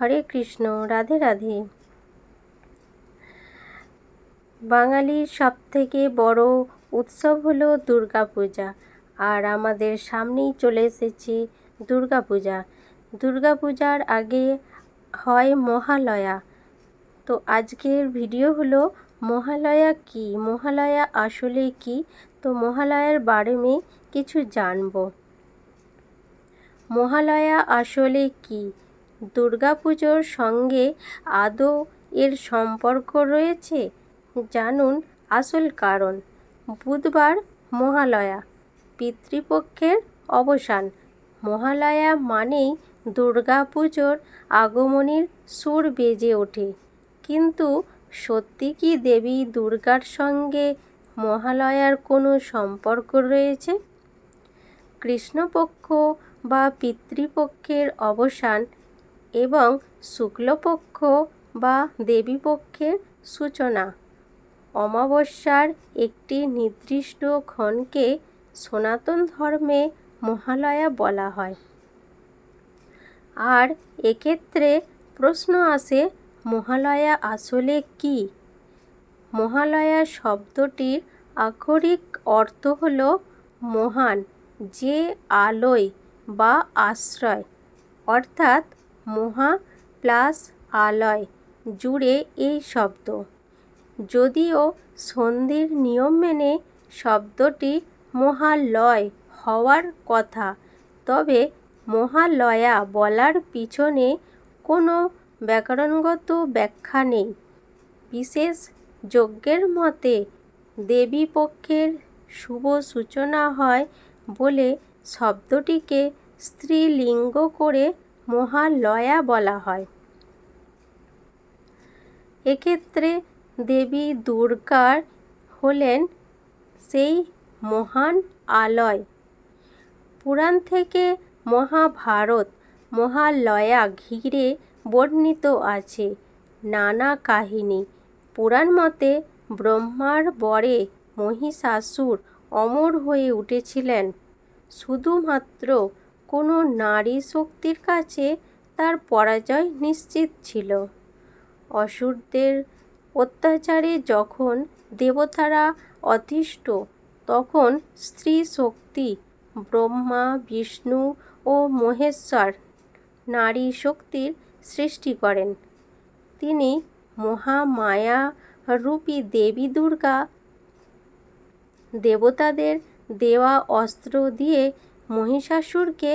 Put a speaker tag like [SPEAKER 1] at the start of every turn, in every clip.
[SPEAKER 1] হরে কৃষ্ণ, রাধে রাধে। বাঙালির সবথেকে বড় উৎসব হলো দুর্গাপূজা, আর আমাদের সামনেই চলে এসেছে দুর্গাপূজা। দুর্গাপূজার আগে হয় মহালয়া। তো আজকের ভিডিও হলো, মহালয়া কি? মহালয়া আসলে কি? তো মহালয়ার বারে কিছু জানব। মহালয়া আসলে কি? দুর্গাপুজোর সঙ্গে আদৌ এর সম্পর্ক রয়েছে? জানুন আসল কারণ। বুধবার মহালয়া, পিতৃপক্ষের অবসান। মহালয়া মানেই দুর্গাপুজোর আগমনের সুর বেজে ওঠে। কিন্তু সত্যি কি দেবী দুর্গার সঙ্গে মহালয়ার কোনো সম্পর্ক রয়েছে? কৃষ্ণপক্ষ বা পিতৃপক্ষের অবসান এবং শুক্লপক্ষ বা দেবীপক্ষের সূচনা। অমাবস্যার একটি নির্দিষ্ট ক্ষণকে সনাতন ধর্মে মহালয়া বলা হয়। আর এক্ষেত্রে প্রশ্ন আসে, মহালয়া আসলে কি? মহালয়া শব্দটির আক্ষরিক অর্থ হল মহান, যে আলোয় বা আশ্রয়। অর্থাৎ মহা প্লাস আলয় জুড়ে এই শব্দ। যদিও সন্ধির নিয়ম মেনে শব্দটি মহালয় হওয়ার কথা, তবে মহালয়া বলার পিছনে কোনো ব্যাকরণগত ব্যাখ্যা নেই। বিশেষ যজ্ঞের মতে দেবী পক্ষের শুভ সূচনা হয় বলে শব্দটিকে স্ত্রীলিঙ্গ করে মহালয়া বলা হয়। এক্ষেত্রে দেবী দুর্গার হলেন সেই মহান আলয়। পুরাণ থেকে মহাভারত, মহালয়া ঘিরে বর্ণিত আছে নানা কাহিনী। পুরাণ মতে ব্রহ্মার বরে মহিষাসুর অমর হয়ে উঠেছিলেন। শুধুমাত্র কোনো নারী শক্তির কাছে তার পরাজয় নিশ্চিত ছিল। অসুরদের অত্যাচারে যখন দেবতারা অতিষ্ঠ, তখন স্ত্রী শক্তি ব্রহ্মা, বিষ্ণু ও মহেশ্বর নারী শক্তির সৃষ্টি করেন। তিনি মহামায়া রূপী দেবী দুর্গা দেবতাদের দেওয়া অস্ত্র দিয়ে মহিষাসুরকে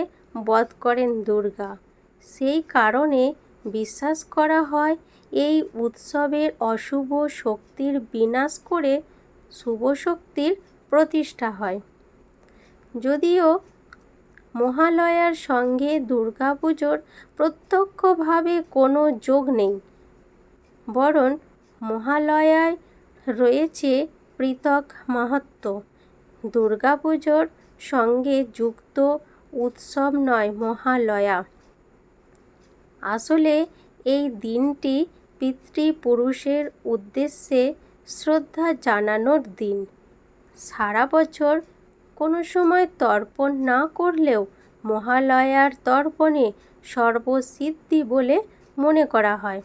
[SPEAKER 1] বধ করেন দুর্গা। সেই কারণে বিশ্বাস করা হয়, এই উৎসবের অশুভ শক্তির বিনাশ করে শুভ শক্তির প্রতিষ্ঠা হয়। যদিও মহালয়ার সঙ্গে দুর্গাপুজোর প্রত্যক্ষভাবে কোনো যোগ নেই, বরং মহালয়ায় রয়েছে পৃথক মাহাত্ম্য। দুর্গাপুজোর সঙ্গে যুক্ত উৎসব নয়, মহালয়া। আসলে এই দিনটি পিতৃপুরুষের উদ্দেশ্যে শ্রদ্ধা জানানোর দিন। সারা বছর কোনো সময় তর্পণ না করলেও মহালয়ার তর্পণে সর্বসিদ্ধি বলে মনে করা হয়।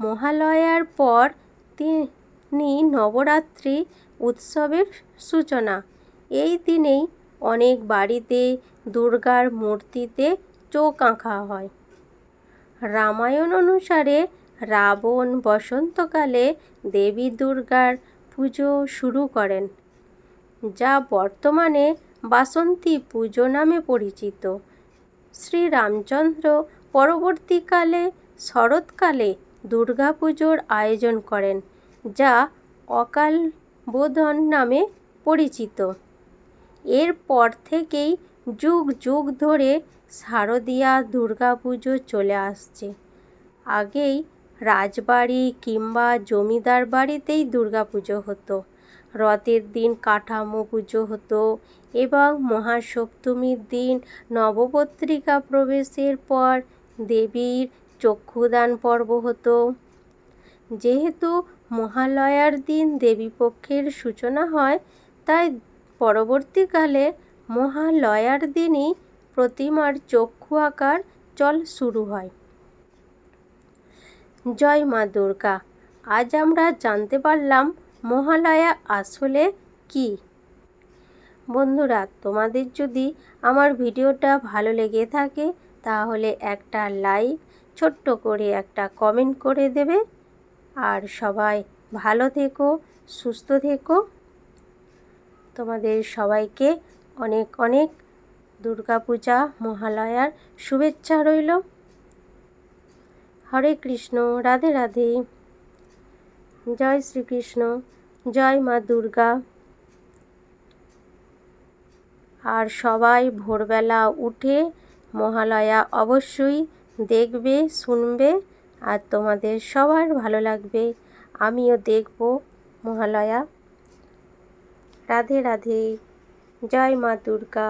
[SPEAKER 1] মহালয়ার পর তিনি নবরাত্রি উৎসবের সূচনা। এই দিনেই অনেক বাড়িতে দুর্গার মূর্তিতে চোখ আঁকা হয়। রামায়ণ অনুসারে রাবণ বসন্তকালে দেবী দুর্গার পুজো শুরু করেন, যা বর্তমানে বাসন্তী পুজো নামে পরিচিত। শ্রীরামচন্দ্র পরবর্তীকালে শরৎকালে দুর্গাপুজোর আয়োজন করেন, যা অকাল বোধন নামে পরিচিত। এরপর থেকেই যুগ যুগ ধরে শারদীয়া দুর্গাপুজো চলে আসছে। আগেই রাজবাড়ি কিংবা জমিদার বাড়িতেই দুর্গাপুজো হতো, রথের দিন কাঠামো পুজো হতো এবং মহাসপ্তমীর দিন নবপত্রিকা প্রবেশের পর দেবীর চক্ষুদান পর্ব হতো। যেহেতু মহালয়ার দিন দেবীপক্ষের সূচনা হয়, তাই পরবর্তীকালে মহালয়ার দিনই প্রতিমার চক্ষু আঁকার চল শুরু হয়। জয় মা দুর্গা, আজ আমরা জানতে পারলাম মহালয়া আসলে কি। বন্ধুরা, তোমাদের যদি আমার ভিডিওটা ভালো লেগে থাকে, তাহলে একটা লাইক, ছোট্ট করে একটা কমেন্ট করে দেবে। আর সবাই ভালো থেকো, সুস্থ থেকো। তোমাদের সবাইকে অনেক অনেক দুর্গাপূজা মহালয়ার শুভেচ্ছা রইল। হরে কৃষ্ণ, রাধে রাধে। জয় শ্রীকৃষ্ণ, জয় মা দুর্গা। আর সবাই ভোরবেলা উঠে মহালয়া অবশ্যই দেখবে, শুনবে আর তোমাদের সবার ভালো লাগবে। আমিও দেখব মহালয়া। রাধে রাধে। জয় মা দুর্গা।